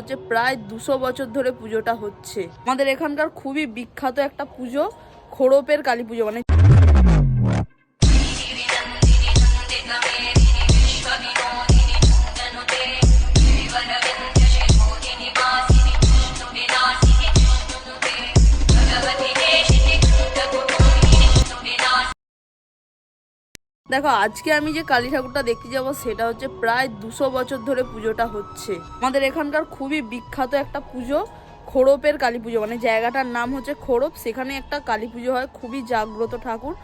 হচ্ছে প্রায় দুশো বছর ধরে পুজোটা হচ্ছে। আমাদের এখানকার খুবই বিখ্যাত একটা পুজো খোড়পের কালী পুজো মানে দেখো, আজকে আমি যে কালী ঠাকুরটা দেখতে যাব সেটা হচ্ছে প্রায় দুশো বছর ধরে পুজোটা হচ্ছে। আমাদের এখানকার খুবই বিখ্যাত একটা পুজো খোড়পের কালী পুজো। মানে জায়গাটার নাম হচ্ছে খোড়প সেখানে একটা কালী পুজো হয়, খুবই জাগ্রত ঠাকুর।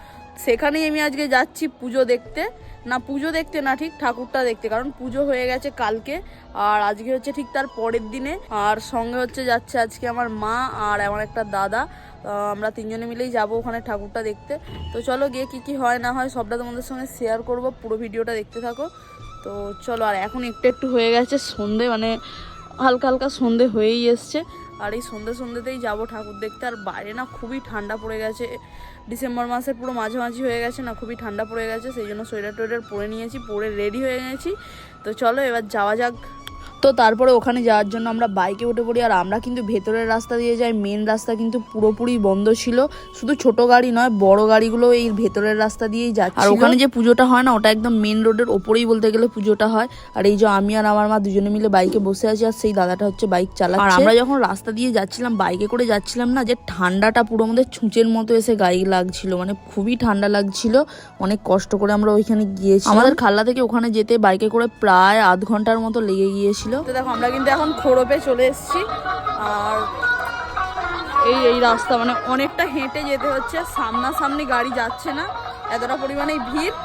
সেখানেই আমি আজকে যাচ্ছি পুজো দেখতে। না, পুজো দেখতে না, ঠিক ঠাকুরটা দেখতে, কারণ পুজো হয়ে গেছে কালকে। আর আজকে হচ্ছে ঠিক তার পরের দিনে। আর সঙ্গে হচ্ছে যাচ্ছে আজকে আমার মা আর আমার একটা দাদা। আমরা তিনজনে মিলেই যাব ওখানে ঠাকুরটা দেখতে। তো চলো গিয়ে কি কি হয় না হয় সবটা তোমাদের সঙ্গে শেয়ার করব, পুরো ভিডিওটা দেখতে থাকো। তো চলো, আর এখন একটু একটু হয়ে গেছে সন্ধে মানে হালকা হালকা সন্ধে হয়েই এসছে। আর এই সন্ধে সন্ধেতেই যাব ঠাকুর দেখতে। আর বাইরে না খুবই ঠান্ডা পড়ে গেছে। ডিসেম্বর মাসের পুরো মাঝামাঝি হয়ে গেছে না, খুবই ঠান্ডা পড়ে গেছে, সেই জন্য সোয়েটার টোয়েটার পরে নিয়েছি, পরে রেডি হয়ে গেছি। তো চলো, এবার যাওয়া যাক। তো তারপরে ওখানে যাওয়ার জন্য আমরা বাইকে উঠে পড়ি। আর আমরা কিন্তু ভেতরের রাস্তা দিয়ে যাই মেন রাস্তা কিন্তু পুরোপুরি বন্ধ ছিল। শুধু ছোট গাড়ি নয় বড় গাড়িগুলো এই ভেতরের রাস্তা দিয়েই যাচ্ছে আর ওখানে যে পুজোটা হয় না ওটা একদম মেন রোডের ওপরেই বলতে গেলে পুজোটা হয়। আর এই যে আমি আর আমার মা দুজনে মিলে বাইকে বসে আছি আর সেই দাদাটা হচ্ছে বাইক চালাচ্ছে। আর আমরা যখন রাস্তা দিয়ে যাচ্ছিলাম বাইকে করে যাচ্ছিলাম না যে ঠান্ডাটা পুরো আমাদের ছুঁচের মতো এসে গায়ে লাগছিল মানে খুবই ঠান্ডা লাগছিল। অনেক কষ্ট করে আমরা ওইখানে গিয়েছি আমাদের খাল্লা থেকে ওখানে যেতে বাইকে করে প্রায় আধ ঘণ্টার মতো লেগে গিয়েছিল। তো দেখো, আমরা কিন্তু এখন খোড়পে চলে এসেছি। আর এই এই রাস্তা মানে অনেকটা হেঁটে যেতে হচ্ছে। সামনাসামনি গাড়ি যাচ্ছে না। এতটা পরিমাণে ভিড়।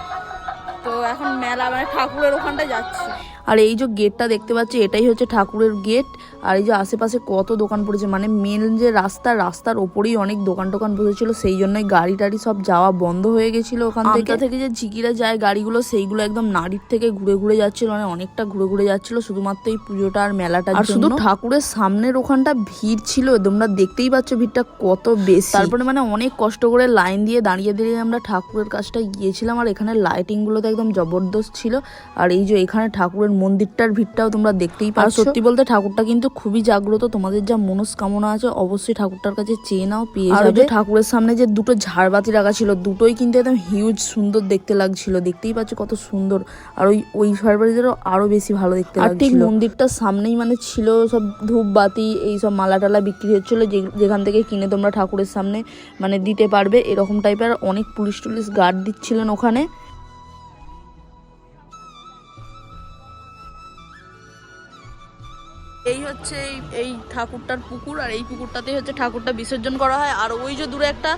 তো এখন মেলা মানে ঠাকুরের ওখানটা যাচ্ছি। আর এই যে গেটটা দেখতে পাচ্ছি এটাই হচ্ছে ঠাকুরের গেট। আর এই যে আশেপাশে কত দোকান পড়েছে মানে মেন যে রাস্তা রাস্তার ওপরেই অনেক দোকান টোকান বসেছিল। সেই জন্যই গাড়ি টাড়ি সব যাওয়া বন্ধ হয়ে গেছিল ওখান থেকে। থেকে যে ঝিকিরা যায় গাড়িগুলো সেইগুলো একদম নাড়ির থেকে ঘুরে ঘুরে যাচ্ছিল মানে অনেকটা ঘুরে ঘুরে যাচ্ছিল শুধুমাত্র এই পুজোটা আর মেলাটা আর শুধু ঠাকুরের সামনের ওখানটা ভিড় ছিল তোমরা দেখতেই পাচ্ছ ভিড়টা কত বেশি। তারপরে মানে অনেক কষ্ট করে লাইন দিয়ে দাঁড়িয়ে দাঁড়িয়ে আমরা ঠাকুরের কাছটা গিয়েছিলাম আর এখানে লাইটিংগুলো তো একদম জবরদস্ত ছিল। আর এই যে এখানে ঠাকুরের মন্দিরটার ভিড়টাও তোমরা দেখতেই পাচ্ছ। সত্যি বলতে ঠাকুরটা কিন্তু খুবই জাগ্রত। তোমাদের যা মনস্কামনা আছে অবশ্যই ঠাকুরটার কাছে চেয়ে নাও পেয়ে যাবে। ঠাকুরের সামনে যে দুটো ঝাড়বাতি রাখা ছিল দুটোই কিন্তু একদম হিউজ সুন্দর দেখতে লাগছিল। দেখতেই পাচ্ছ কত সুন্দর। আর ওই ওই ঝাড়বাতিটারও আরও বেশি ভালো দেখতে লাগছিল ঠিক মন্দিরটার সামনেই মানে ছিল সব ধূপবাতি এই সব মালা টালা বিক্রি হচ্ছিল যে- যেখান থেকে কিনে তোমরা ঠাকুরের সামনে মানে দিতে পারবে এরকম টাইপের অনেক পুলিশ টুলিশ গার্ড দিচ্ছিলেন ওখানে। হচ্ছে এই এই ঠাকুরটার পুকুর, আর এই পুকুরটাতেই হচ্ছে ঠাকুরটা বিসর্জন করা হয়। আর ওই যে দূরে একটা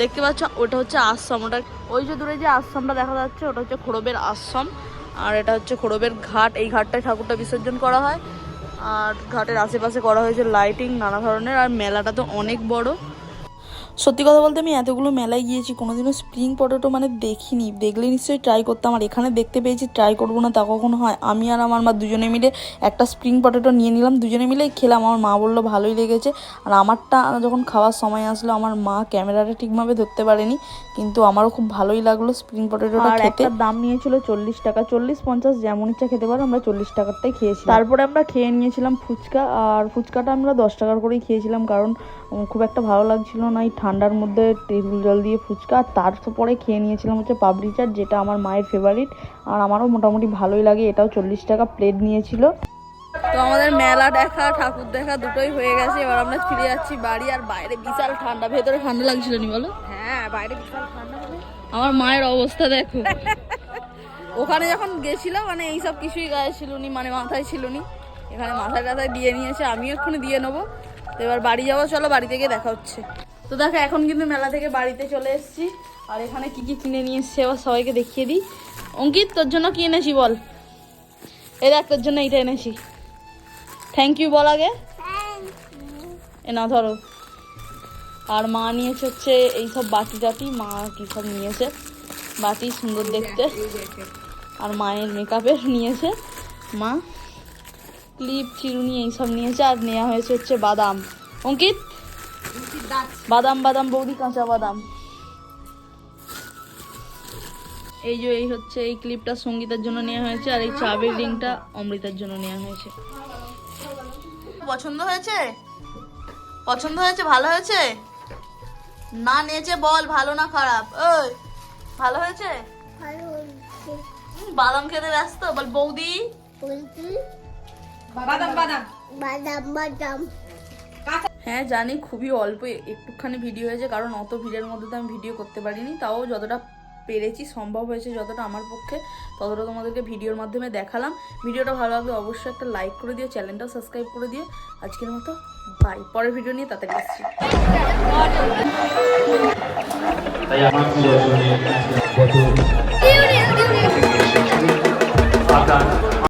দেখতে পাচ্ছ, ওটা হচ্ছে আশ্রম। ওটা ওই যে দূরে যে আশ্রমটা দেখা যাচ্ছে, ওটা হচ্ছে খোড়বের আশ্রম। আর এটা হচ্ছে খোড়বের ঘাট। এই ঘাটটায় ঠাকুরটা বিসর্জন করা হয়। আর ঘাটের আশেপাশে করা হয়েছে লাইটিং নানা ধরনের। আর মেলাটা তো অনেক বড়। সত্যি কথা বলতে আমি এতগুলো মেলায় গিয়েছি কোনোদিনও স্প্রিং পটেটো মানে দেখিনি। দেখলে নিশ্চয়ই ট্রাই করতাম আর এখানে দেখতে পেয়েছি ট্রাই করব না তা কখনো হয়। আমি আর আমার মা দুজনে মিলে একটা স্প্রিং পটেটো নিয়ে নিলাম দুজনে মিলেই খেলাম। আমার মা বলল ভালোই লেগেছে। আর আমারটা যখন খাওয়ার সময় আসলো আমার মা ক্যামেরাটা ঠিকভাবে ধরতে পারেনি কিন্তু আমারও খুব ভালোই লাগল স্প্রিং পটেটোটা খেতে। দাম নিয়েছিল চল্লিশ টাকা চল্লিশ পঞ্চাশ যেমন ইচ্ছা খেতে পারো আমরা চল্লিশ টাকারটাই খেয়েছি তারপরে আমরা খেয়ে নিয়েছিলাম ফুচকা আর ফুচকাটা আমরা দশ টাকার করেই খেয়েছিলাম কারণ খুব একটা ভালো লাগছিল না। এই ঠান্ডার মধ্যে তেঁতুল জল দিয়ে ফুচকা আর তারপরে খেয়ে নিয়েছিলাম হচ্ছে পাপড়ি চাট যেটা আমার মায়ের ফেভারিট আর আমারও মোটামুটি ভালোই লাগে এটাও চল্লিশ টাকা প্লেট নিয়েছিল। তো আমাদের মেলা দেখা ঠাকুর দেখা দুটোই হয়ে গেছে। এবার আমরা ফিরে যাচ্ছি বাড়ি আর বাইরে বিশাল ঠান্ডা ভেতরে ঠান্ডা লাগছিল নি বলো? হ্যাঁ বাইরে বিশাল ঠান্ডা আমার মায়ের অবস্থা দেখো। ওখানে যখন গেছিলাম মানে এইসব কিছুই গায়ে ছিল নি মানে মাথায় ছিল নি। এখানে মাথায় টাথায় দিয়ে নিয়েছে আমিও এক্ষুনি দিয়ে নেব। তো এবার বাড়ি যাব, চলো বাড়ি থেকে দেখা হচ্ছে। তো দেখো, এখন কিন্তু মেলা থেকে বাড়িতে চলে এসেছি। আর এখানে কি কি কিনে নিয়ে এসছি, এবার সবাইকে দেখিয়ে দিই। অঙ্কিত, তোর জন্য কি এনেছি বল? এই দেখ, তোর জন্য এইটা এনেছি। থ্যাংক ইউ বল আগে। এ না ধরো। আর মা নিয়েছে হচ্ছে এইসব বাটি টাটি। মা কি সব নিয়েছে? বাটি সুন্দর দেখতে। আর মায়ের মেকআপের নিয়েছে মা। ক্লিপ চিরুনি এইসব নিয়েছে আর নেওয়া হয়েছে হচ্ছে বাদাম। অঙ্কিত? বাদাম বাদাম বৌদি কাঁচা বাদাম। এই যে এই হচ্ছে এই ক্লিপটা সঙ্গীতের জন্য নেওয়া হয়েছে আর এই চাবের রিংটা অমৃতার জন্য নেওয়া হয়েছে। পছন্দ হয়েছে? পছন্দ হয়েছে ভালো হয়েছে? না নেচে বল ভালো না খারাপ। ওই ভালো হয়েছে? বাদাম খেতে ব্যস্ত বল বৌদি। বৌদি বাদাম বাদাম। বাদাম বাদাম। হ্যাঁ জানি খুবই অল্প একটুখানি ভিডিও হয়েছে কারণ অত ভিড়ের মধ্যে তো আমি ভিডিও করতে পারিনি। তাও যতটা পেরেছি সম্ভব হয়েছে যতটা আমার পক্ষে ততটা তোমাদেরকে ভিডিওর মাধ্যমে দেখালাম। ভিডিওটা ভালো লাগলে অবশ্যই একটা লাইক করে দিও চ্যানেলটাও সাবস্ক্রাইব করে দিও। আজকের মতো বাই পরের ভিডিও নিয়ে তাতে আসছি। তাই আমার